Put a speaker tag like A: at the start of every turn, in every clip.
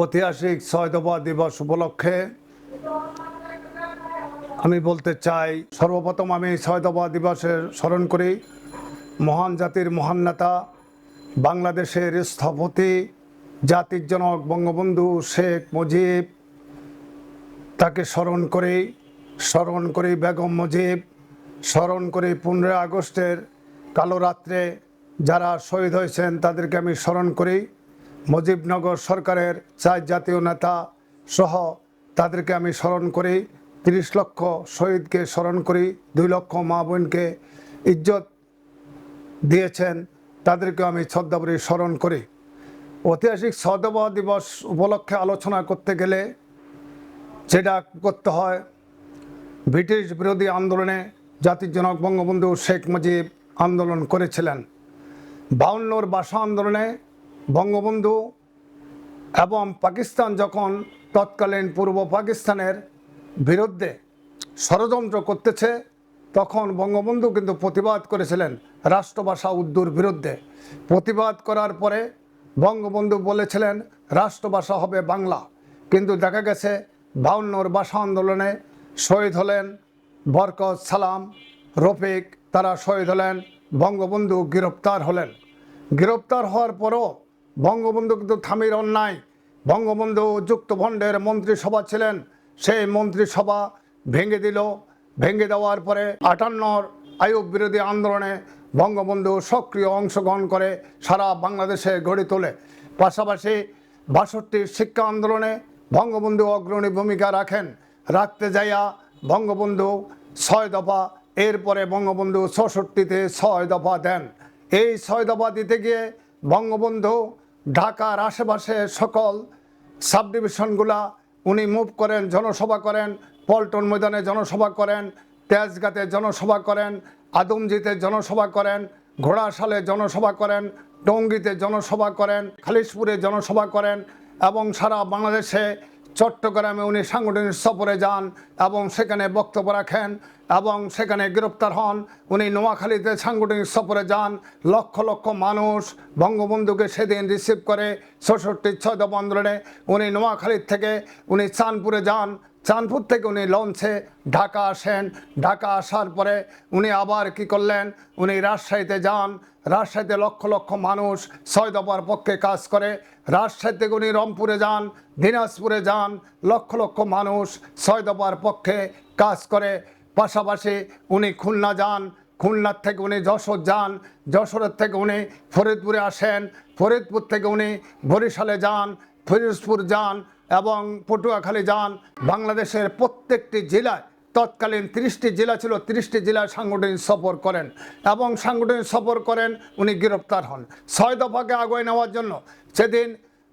A: ঐতিহাসিক ছয় দফা দিবস উপলক্ষে। আমি বলতে চাই, সর্বপ্রথম আমি ছয় দফা দিবসের স্মরণ করি, মহান জাতির মহান নেতা, বাংলাদেশের স্থপতি, জাতির জনক বঙ্গবন্ধু শেখ মুজিব। তাকে স্মরণ করি স্মরণ করি বেগম মুজিব, স্মরণ করি পনেরোই আগস্টের কালো রাত্রে যারা শহীদ হয়েছেন তাদেরকে আমি স্মরণ করি। মুজিবনগর সরকারের চার জাতীয় নেতা সহ তাদেরকে আমি স্মরণ করি। তিরিশ লক্ষ শহীদকে স্মরণ করি। দুই লক্ষ মা বোনকে ইজ্জত দিয়েছেন। তাদেরকে আমি শ্রদ্ধাভরে স্মরণ করি। ঐতিহাসিক সদবা দিবস উপলক্ষে আলোচনা করতে গেলে যেটা করতে হয়, ব্রিটিশ বিরোধী আন্দোলনে জাতির জনক বঙ্গবন্ধু শেখ মুজিব আন্দোলন করেছিলেন। বাউন্নর ভাষা আন্দোলনে বঙ্গবন্ধু এবং পাকিস্তান যখন তৎকালীন পূর্ব পাকিস্তানের বিরুদ্ধে ষড়যন্ত্র করতেছে, তখন বঙ্গবন্ধু কিন্তু প্রতিবাদ করেছিলেন রাষ্ট্রভাষা উর্দুর বিরুদ্ধে। প্রতিবাদ করার পরে বঙ্গবন্ধু বলেছিলেন, রাষ্ট্রভাষা হবে বাংলা। কিন্তু দেখা গেছে, বাউন্নর ভাষা আন্দোলনে শহীদ হলেন বরকত সালাম, রফিক, তারা শহীদ হলেন, বঙ্গবন্ধু গ্রেপ্তার হলেন। গ্রেপ্তার হওয়ার পরও বঙ্গবন্ধু কিন্তু থামির অন্যায় বঙ্গবন্ধু যুক্তভণ্ডের মন্ত্রিসভা ছিলেন। সেই মন্ত্রিসভা ভেঙে দিল। ভেঙে দেওয়ার পরে আটান্নর আয়ুব বিরোধী আন্দোলনে বঙ্গবন্ধু সক্রিয় অংশগ্রহণ করে সারা বাংলাদেশে গড়ে তোলে। পাশাপাশি বাষট্টির শিক্ষা আন্দোলনে বঙ্গবন্ধু অগ্রণী ভূমিকা রাখেন। রাখতে যাইয়া বঙ্গবন্ধু ছয় দফা, এরপরে বঙ্গবন্ধু ছষট্টিতে ছয় দফা দেন। এই ছয় দফা দিতে গিয়ে বঙ্গবন্ধু ঢাকার আশেপাশে সকল সাব ডিভিশনগুলা উনি মুভ করেন, জনসভা করেন, পল্টন ময়দানে জনসভা করেন, তেজগাতে জনসভা করেন, আদমজিতে জনসভা করেন, ঘোড়াশালে জনসভা করেন, টঙ্গিতে জনসভা করেন, খালিশপুরে জনসভা করেন এবং সারা বাংলাদেশে চট্টগ্রামে উনি সাংগঠনিক সফরে যান এবং সেখানে বক্তব্য রাখেন এবং সেখানে গ্রেপ্তার হন। উনি নোয়াখালীতে সাংগঠনিক সফরে যান। লক্ষ লক্ষ মানুষ বঙ্গবন্ধুকে সেদিন রিসিভ করে ষষট্টি ছয় আন্দোলনে। উনি নোয়াখালীর থেকে উনি চাঁদপুরে যান। চাঁদপুর থেকে উনি লঞ্চে ঢাকা আসেন। ঢাকা আসার পরে উনি আবার কি করলেন? উনি রাজশাহীতে যান। রাজশাহীতে লক্ষ লক্ষ মানুষ ছয় দফার পক্ষে কাজ করে। রাজশাহী থেকে উনি রংপুরে যান, দিনাজপুরে যান। লক্ষ লক্ষ মানুষ ছয় দফার পক্ষে কাজ করে। পাশাপাশি উনি খুলনা যান। খুলনার থেকে উনি যশোর যান। যশোরের থেকে উনি ফরিদপুরে আসেন। ফরিদপুর থেকে উনি বরিশালে যান। ফিরোজপুর যান। এবং পটুয়াখালী যান বাংলাদেশের প্রত্যেকটি জেলায় তৎকালীন তিরিশটি জেলা ছিল, তিরিশটি জেলায় সাংগঠনিক সফর করেন এবং সাংগঠনিক সফর করেন উনি গ্রেপ্তার হন। ছয় দফাকে আগুয়ে নেওয়ার জন্য সেদিন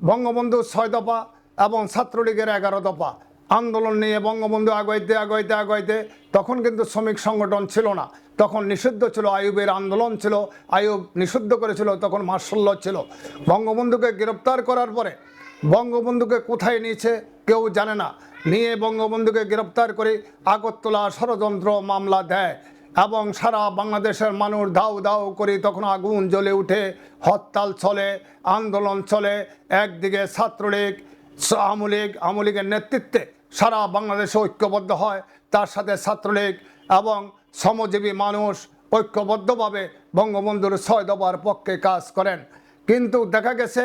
A: বঙ্গবন্ধু ছয় দফা এবং ছাত্রলীগের এগারো দফা। আন্দোলন নিয়ে বঙ্গবন্ধু আগাইতে আগাইতে আগাইতে তখন কিন্তু শ্রমিক সংগঠন ছিল না। তখন নিষিদ্ধ ছিল আয়ুবের আন্দোলন ছিল আয়ুব নিষিদ্ধ করেছিল, তখন মার্শাল্য ছিল। বঙ্গবন্ধুকে গ্রেপ্তার করার পরে বঙ্গবন্ধুকে কোথায় নিয়েছে কেউ জানে না। নিয়ে বঙ্গবন্ধুকে গ্রেপ্তার করে আগরতলা ষড়যন্ত্র মামলা দেয় এবং সারা বাংলাদেশের মানুষ দাউ দাউ করে তখন আগুন জ্বলে উঠে, হরতাল চলে, আন্দোলন চলে, একদিকে ছাত্রলীগ আওয়ামী লীগ আওয়ামী লীগের নেতৃত্বে সারা বাংলাদেশে ঐক্যবদ্ধ হয়, তার সাথে ছাত্রলীগ এবং শ্রমজীবী মানুষ ঐক্যবদ্ধভাবে বঙ্গবন্ধুর ছয় দফার পক্ষে কাজ করেন। কিন্তু দেখা গেছে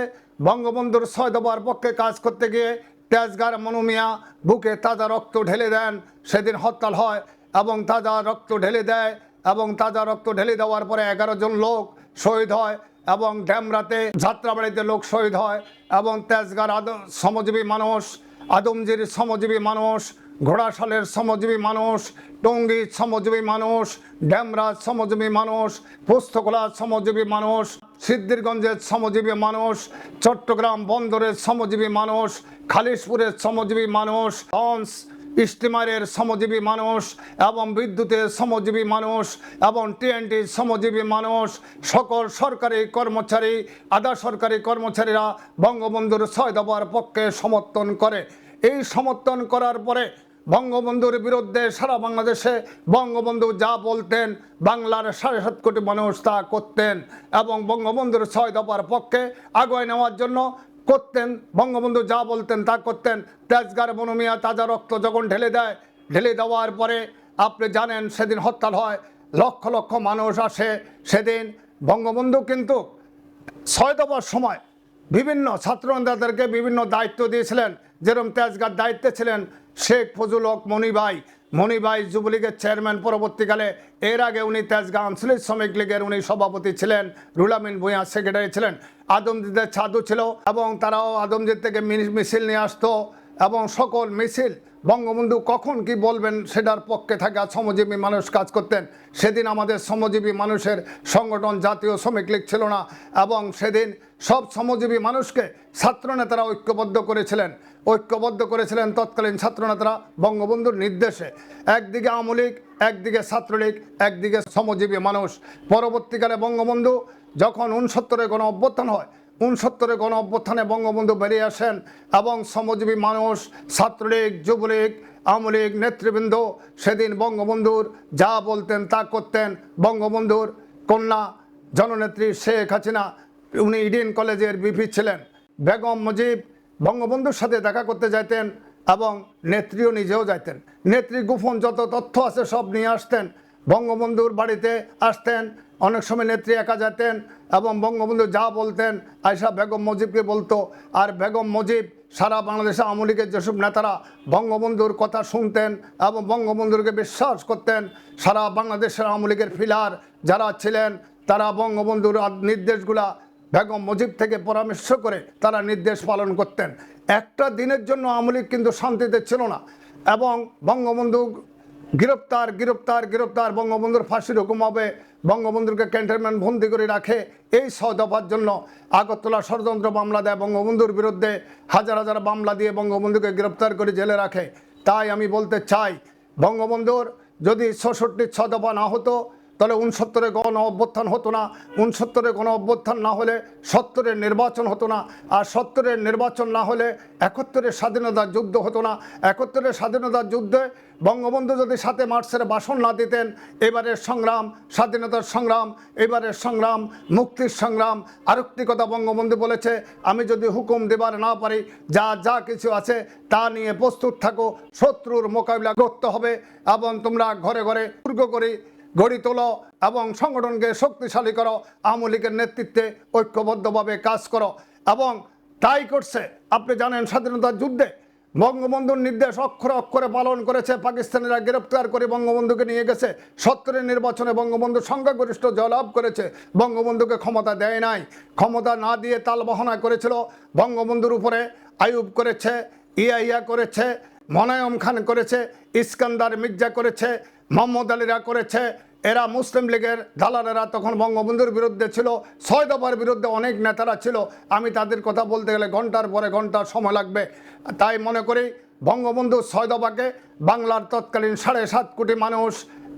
A: বঙ্গবন্ধুর ছয় দফার পক্ষে কাজ করতে গিয়ে তেজগার মনুমিয়া বুকে তাজা রক্ত ঢেলে দেন। সেদিন হরতাল হয় এবং তাজা রক্ত ঢেলে দেয় এবং তাজা রক্ত ঢেলে দেওয়ার পরে এগারো জন লোক শহীদ হয় এবং ড্যামরাতে যাত্রাবাড়িতে লোক শহীদ হয় এবং তেজগার আদ শ্রমজীবী মানুষ, আদমজির শ্রমজীবী মানুষ, ঘোড়াশালের শ্রমজীবী মানুষ, টঙ্গীর শ্রমজীবী মানুষ, ড্যামরাজ শ্রমজীবী মানুষ, পুস্তকলার শ্রমজীবী মানুষ সিদ্ধিরগঞ্জের শ্রমজীবী মানুষ, চট্টগ্রাম বন্দরের শ্রমজীবী মানুষ খালিশপুরের শ্রমজীবী মানুষ, লঞ্চ স্টিমারের শ্রমজীবী মানুষ এবং বিদ্যুতের শ্রমজীবী মানুষ এবং টিএনটির শ্রমজীবী মানুষ, সকল সরকারি কর্মচারী, আধা সরকারি কর্মচারীরা বঙ্গবন্ধুর ছয় দফার পক্ষে সমর্থন করে। এই সমর্থন করার পরে বঙ্গবন্ধুর বিরুদ্ধে সারা বাংলাদেশে বঙ্গবন্ধু যা বলতেন, বাংলার সাড়ে সাত কোটি মানুষ তা করতেন এবং বঙ্গবন্ধুর ছয় দফার পক্ষে আগুয়ে নেওয়ার জন্য করতেন। বঙ্গবন্ধু যা বলতেন, তা করতেন। তেজগার বনমিয়া তাজা রক্ত যখন ঢেলে দেয়, ঢেলে দেওয়ার পরে আপনি জানেন সেদিন হরতাল হয়, লক্ষ লক্ষ মানুষ আসে সেদিন। বঙ্গবন্ধু কিন্তু ছয় দফার সময় বিভিন্ন ছাত্র নেতাদেরকে বিভিন্ন দায়িত্ব দিয়েছিলেন। যেরকম তেজগার দায়িত্বে ছিলেন শেখ ফজল হক মনিভাই মনিভাই যুবলীগের চেয়ারম্যান পরবর্তীকালে, এর আগে উনি তেজগাঁ আঞ্চলিক শ্রমিক লীগের উনি সভাপতি ছিলেন, রুলামিন ভূঁয়া সেক্রেটারি ছিলেন। আদমজিদের ছাদু ছিল এবং তারাও আদমজিদ থেকে মিছিল নিয়ে আসতো। এবং সকল মিছিল বঙ্গবন্ধু কখন কি বলবেন সেটার পক্ষে থাকা। শ্রমজীবী মানুষ কাজ করতেন। সেদিন আমাদের শ্রমজীবী মানুষের সংগঠন জাতীয় শ্রমিক লীগ ছিল না এবং সেদিন সব শ্রমজীবী মানুষকে ছাত্রনেতারা ঐক্যবদ্ধ করেছিলেন। ঐক্যবদ্ধ করেছিলেন তৎকালীন ছাত্রনেতারা বঙ্গবন্ধুর নির্দেশে। একদিকে আওয়ামী লীগ, একদিকে ছাত্রলীগ, একদিকে শ্রমজীবী মানুষ। পরবর্তীকালে বঙ্গবন্ধু যখন উনসত্তরে গণ অভ্যুত্থান হয় উনসত্তরে গণ অভ্যুত্থানে বঙ্গবন্ধু বেরিয়ে আসেন এবং শ্রমজীবী মানুষ, ছাত্রলীগ, যুবলীগ আওয়ামী লীগ নেতৃবৃন্দ সেদিন বঙ্গবন্ধুর যা বলতেন তা করতেন বঙ্গবন্ধুর কন্যা জননেত্রী শেখ হাসিনা। উনি ইডেন কলেজের বিপি ছিলেন। বেগম মুজিব বঙ্গবন্ধুর সাথে দেখা করতে যাইতেন এবং নেত্রীও নিজেও যাইতেন। নেত্রী গোপন যত তথ্য আছে সব নিয়ে আসতেন। বঙ্গবন্ধুর বাড়িতে আসতেন অনেক সময় নেত্রী একা যেতেন এবং বঙ্গবন্ধু যা বলতেন আয়সা বেগম মজিবকে বলতো। আর বেগম মজিব সারা বাংলাদেশে আওয়ামী লীগের যেসব নেতারা বঙ্গবন্ধুর কথা শুনতেন এবং বঙ্গবন্ধুকে বিশ্বাস করতেন, সারা বাংলাদেশের আওয়ামী লীগের ফিলার যারা ছিলেন, তারা বঙ্গবন্ধুর নির্দেশগুলা বেগম মুজিব থেকে পরামর্শ করে তারা নির্দেশ পালন করতেন। একটা দিনের জন্য আওয়ামী লীগ কিন্তু শান্তিতে ছিল না এবং বঙ্গবন্ধু গ্রেপ্তার গ্রেপ্তার গ্রেপ্তার। বঙ্গবন্ধুর ফাঁসির হুকুম হবে। বঙ্গবন্ধুকে ক্যান্টনমেন্ট বন্দি করে রাখে। এই ছয় দফার জন্য আগরতলা ষড়যন্ত্র মামলা দেয় বঙ্গবন্ধুর বিরুদ্ধে। হাজার হাজার মামলা দিয়ে বঙ্গবন্ধুকে গ্রেপ্তার করে জেলে রাখে। তাই আমি বলতে চাই, বঙ্গবন্ধুর যদি ছষট্টি ছ দফা না হতো তাহলে উনসত্তরে গণ অভ্যুত্থান হতো না, উনসত্তরে গণ অভ্যুত্থান না হলে সত্তরের নির্বাচন হতো না, আর সত্তরের নির্বাচন না হলে একাত্তরের স্বাধীনতার যুদ্ধ হতো না। একাত্তরের স্বাধীনতার যুদ্ধে বঙ্গবন্ধু যদি সাথে মার্চের ভাষণ না দিতেন, এবারের সংগ্রাম, স্বাধীনতার সংগ্রাম, এবারের সংগ্রাম, মুক্তির সংগ্রাম আরেকটি কথা বঙ্গবন্ধু বলেছে, আমি যদি হুকুম দেবার না পারি, যা যা কিছু আছে তা নিয়ে প্রস্তুত থাকো, শত্রুর মোকাবিলা করতে হবে এবং তোমরা ঘরে ঘরে দুর্গ করে। গড়ি তোলো এবং সংগঠনকে শক্তিশালী করো। আওয়ামী লীগের নেতৃত্বে ঐক্যবদ্ধভাবে কাজ করো এবং তাই করছে। আপনি জানেন স্বাধীনতার যুদ্ধে বঙ্গবন্ধুর নির্দেশ অক্ষরে অক্ষরে পালন করেছে। পাকিস্তানিরা গ্রেপ্তার করে বঙ্গবন্ধুকে নিয়ে গেছে। সত্তরের নির্বাচনে বঙ্গবন্ধু সংখ্যাগরিষ্ঠ জয়লাভ করেছে। বঙ্গবন্ধুকে ক্ষমতা দেয় নাই। ক্ষমতা না দিয়ে তালবাহনা করেছিল। বঙ্গবন্ধুর উপরে আয়ুব করেছে ইয়া ইয়া করেছে, মনায়ম খান করেছে, ইস্কান্দার মির্জা করেছে মোহাম্মদ আলীরা করেছে। এরা মুসলিম লীগের দালালেরা তখন বঙ্গবন্ধুর বিরুদ্ধে ছিল, ছয় দফার বিরুদ্ধে অনেক নেতারা ছিল। আমি তাদের কথা বলতে গেলে ঘণ্টার পরে ঘণ্টা সময় লাগবে। তাই মনে করি বঙ্গবন্ধু ছয় দফাকে বাংলার তৎকালীন সাড়ে সাত কোটি মানুষ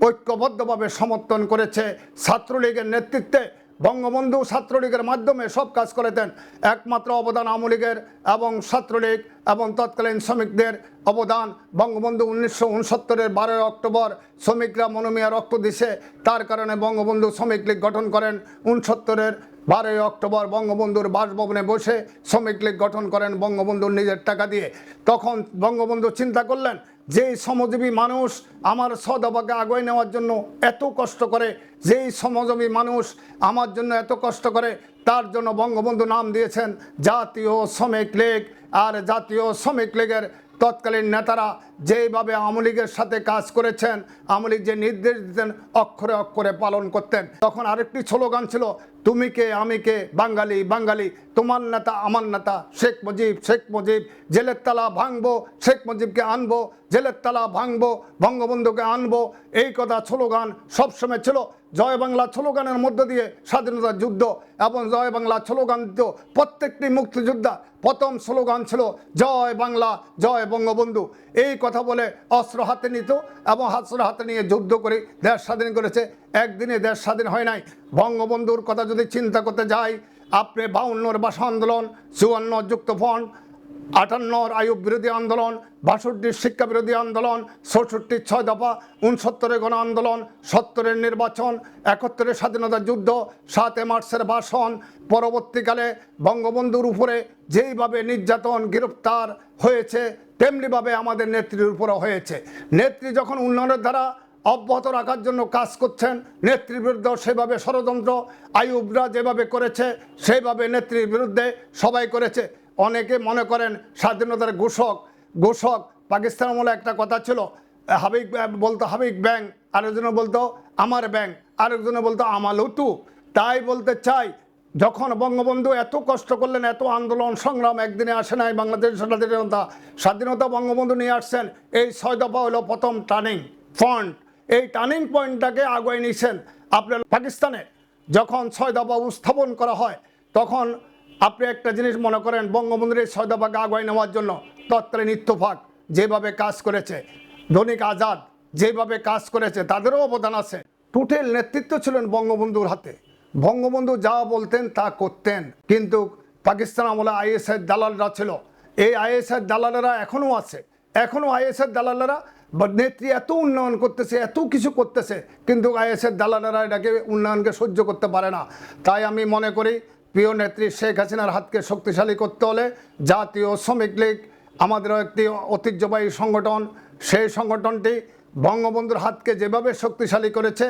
A: ঐক্যবদ্ধভাবে সমর্থন করেছে। ছাত্রলীগের নেতৃত্বে বঙ্গবন্ধু ছাত্রলীগের মাধ্যমে সব কাজ করেতেন। একমাত্র অবদান আওয়ামী লীগের এবং ছাত্রলীগ এবং তৎকালীন শ্রমিকদের অবদান। বঙ্গবন্ধু উনিশশো উনসত্তরের বারোই অক্টোবর শ্রমিকরা মনোমিয়া রক্ত দিছে। তার কারণে বঙ্গবন্ধু শ্রমিক লীগ গঠন করেন। উনসত্তরের বারোই অক্টোবর বঙ্গবন্ধুর বাসভবনে বসে শ্রমিক লীগ গঠন করেন বঙ্গবন্ধুর নিজের টাকা দিয়ে। তখন বঙ্গবন্ধু চিন্তা করলেন, যেই শ্রমজীবী মানুষ আমার সদবাকে আগুয়ে নেওয়ার জন্য এত কষ্ট করে, যেই শ্রমজীবী মানুষ আমার জন্য এত কষ্ট করে তার জন্য বঙ্গবন্ধু নাম দিয়েছেন জাতীয় শ্রমিক লীগ। আর জাতীয় শ্রমিক লীগের তৎকালীন নেতারা যেইভাবে আওয়ামী লীগের সাথে কাজ করেছেন, আওয়ামী লীগ যে নির্দেশ দিতেন, অক্ষরে অক্ষরে পালন করতেন। তখন আরেকটি স্লোগান ছিল তুমি কে আমি কে বাঙালি বাঙালি, তোমার নেতা, আমার নেতা, শেখ মুজিব শেখ মুজিব, জেলের তালা ভাঙবো, শেখ মুজিবকে আনব, জেলের তালা ভাঙবো, বঙ্গবন্ধুকে আনব, এই কথা স্লোগান সবসময় ছিল। জয় বাংলা স্লোগানের মধ্য দিয়ে স্বাধীনতার যুদ্ধ এবং জয় বাংলা স্লোগান দিত প্রত্যেকটি মুক্তিযোদ্ধা। প্রথম স্লোগান ছিল, জয় বাংলা, জয় বঙ্গবন্ধু। এই কথা বলে অস্ত্র হাতে নিত এবং অস্ত্র হাতে নিয়ে যুদ্ধ করে দেশ স্বাধীন করেছে। একদিনে দেশ স্বাধীন হয় নাই। বঙ্গবন্ধুর কথা যদি চিন্তা করতে যাই, আপনি বাউন্নর ভাষা আন্দোলন, চুয়ান্ন যুক্ত ফ্রন্ট আটান্নর আয়ুব বিরোধী আন্দোলন বাষট্টির শিক্ষা বিরোধী আন্দোলন ষষট্টির ছয় দফা, উনসত্তরের গণ আন্দোলন, সত্তরের নির্বাচন, একাত্তরের স্বাধীনতা যুদ্ধ সাতে মার্চের ভাষণ, পরবর্তীকালে বঙ্গবন্ধুর উপরে যেইভাবে নির্যাতন, গ্রেপ্তার হয়েছে, তেমনিভাবে আমাদের নেত্রীর উপরও হয়েছে। নেত্রী যখন উন্নয়নের দ্বারা অব্যাহত রাখার জন্য কাজ করছেন। নেত্রীর বিরুদ্ধে সেভাবে ষড়যন্ত্র, আইয়ুবরা যেভাবে করেছে সেইভাবে নেত্রীর বিরুদ্ধে সবাই করেছে। অনেকে মনে করেন স্বাধীনতার ঘোষক ঘোষক পাকিস্তান আমলে একটা কথা ছিল, হাবিব, বলতো হাবিক ব্যাংক আরেকজনে বলতো আমার ব্যাংক আরেকজনে বলতো আমালুতু তাই বলতে চাই, যখন বঙ্গবন্ধু এত কষ্ট করলেন, এত আন্দোলন সংগ্রাম একদিনে আসে নাই, বাংলাদেশ স্বাধীনতা স্বাধীনতা বঙ্গবন্ধু নিয়ে আসছেন, এই ছয় দফা হলো প্রথম টার্নিং পয়েন্ট এই টার্নিং পয়েন্টটাকে আগুয়ে নিয়েছেন আপনার পাকিস্তানে। যখন ছয় দফা উপস্থাপন করা হয়, তখন আপনি একটা জিনিস মনে করেন, বঙ্গবন্ধুর এই ছয় দফাকে আগুয়ে নেওয়ার জন্য তৎকালীন ইত্তফাক যেভাবে কাজ করেছে। দৈনিক আজাদ যেভাবে কাজ করেছে, তাদেরও অবদান আছে। টোটাল নেতৃত্ব ছিলেন বঙ্গবন্ধুর হাতে। বঙ্গবন্ধু যা বলতেন, তা করতেন। কিন্তু পাকিস্তান আমলে আইএসের দালালরা ছিল। এই আইএসের দালালেরা এখনও আছে। এখনও আইএসের দালালেরা নেত্রী এত উন্নয়ন করতেছে, এত কিছু করতেছে, কিন্তু আইএসের দালালেরা এটাকে উন্নয়নকে সহ্য করতে পারে না। তাই আমি মনে করি, প্রিয় নেত্রী শেখ হাসিনার হাতকে শক্তিশালী করতে হলে জাতীয় শ্রমিক লীগ আমাদেরও একটি ঐতিহ্যবাহী সংগঠন, সেই সংগঠনটি বঙ্গবন্ধুর হাতকে যেভাবে শক্তিশালী করেছে,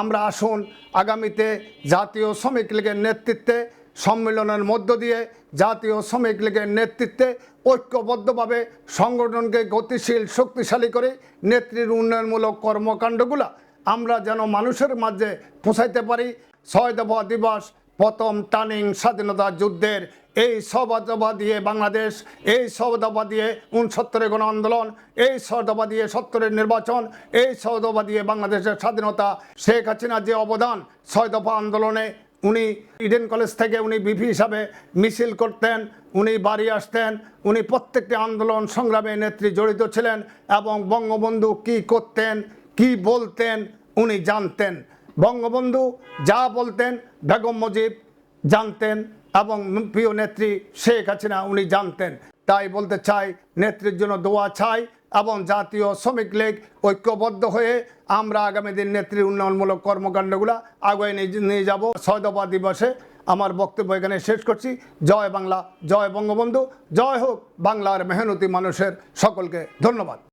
A: আমরা আসুন আগামীতে জাতীয় শ্রমিক লীগের নেতৃত্বে সম্মেলনের মধ্য দিয়ে জাতীয় শ্রমিক লীগের নেতৃত্বে ঐক্যবদ্ধভাবে সংগঠনকে গতিশীল, শক্তিশালী করে নেত্রীর উন্নয়নমূলক কর্মকাণ্ডগুলো আমরা যেন মানুষের মাঝে পৌঁছাইতে পারি। ছয় দফা দিবস, প্রথম টার্নিং স্বাধীনতা যুদ্ধের এই সবদফা দিয়ে বাংলাদেশ, এই সবদফা দিয়ে উনসত্তরের গণ আন্দোলন এই সদফা দিয়ে সত্তরের নির্বাচন, এই সদফা দিয়ে বাংলাদেশের স্বাধীনতা। শেখ হাসিনার যে অবদান ছয় দফা আন্দোলনে উনি ইডেন কলেজ থেকে উনি বিপি হিসাবে মিছিল করতেন, উনি বাড়ি আসতেন, উনি প্রত্যেকটি আন্দোলন সংগ্রামে নেত্রী জড়িত ছিলেন এবং বঙ্গবন্ধু কি করতেন, কি বলতেন, উনি জানতেন। বঙ্গবন্ধু যা বলতেন বেগম মুজিব জানতেন এবং প্রিয় নেত্রী শেখ হাসিনা উনি জানতেন। তাই বলতে চাই, নেত্রীর জন্য দোয়া চাই এবং জাতীয় শ্রমিক লীগ ঐক্যবদ্ধ হয়ে আমরা আগামী দিন নেত্রী উন্নয়নমূলক কর্মকাণ্ডগুলো আগুয়ে নিয়ে যাব। ছয় দফা দিবসে আমার বক্তব্য এখানে শেষ করছি। জয় বাংলা, জয় বঙ্গবন্ধু। জয় হোক বাংলার মেহনতি মানুষের সকলকে। ধন্যবাদ।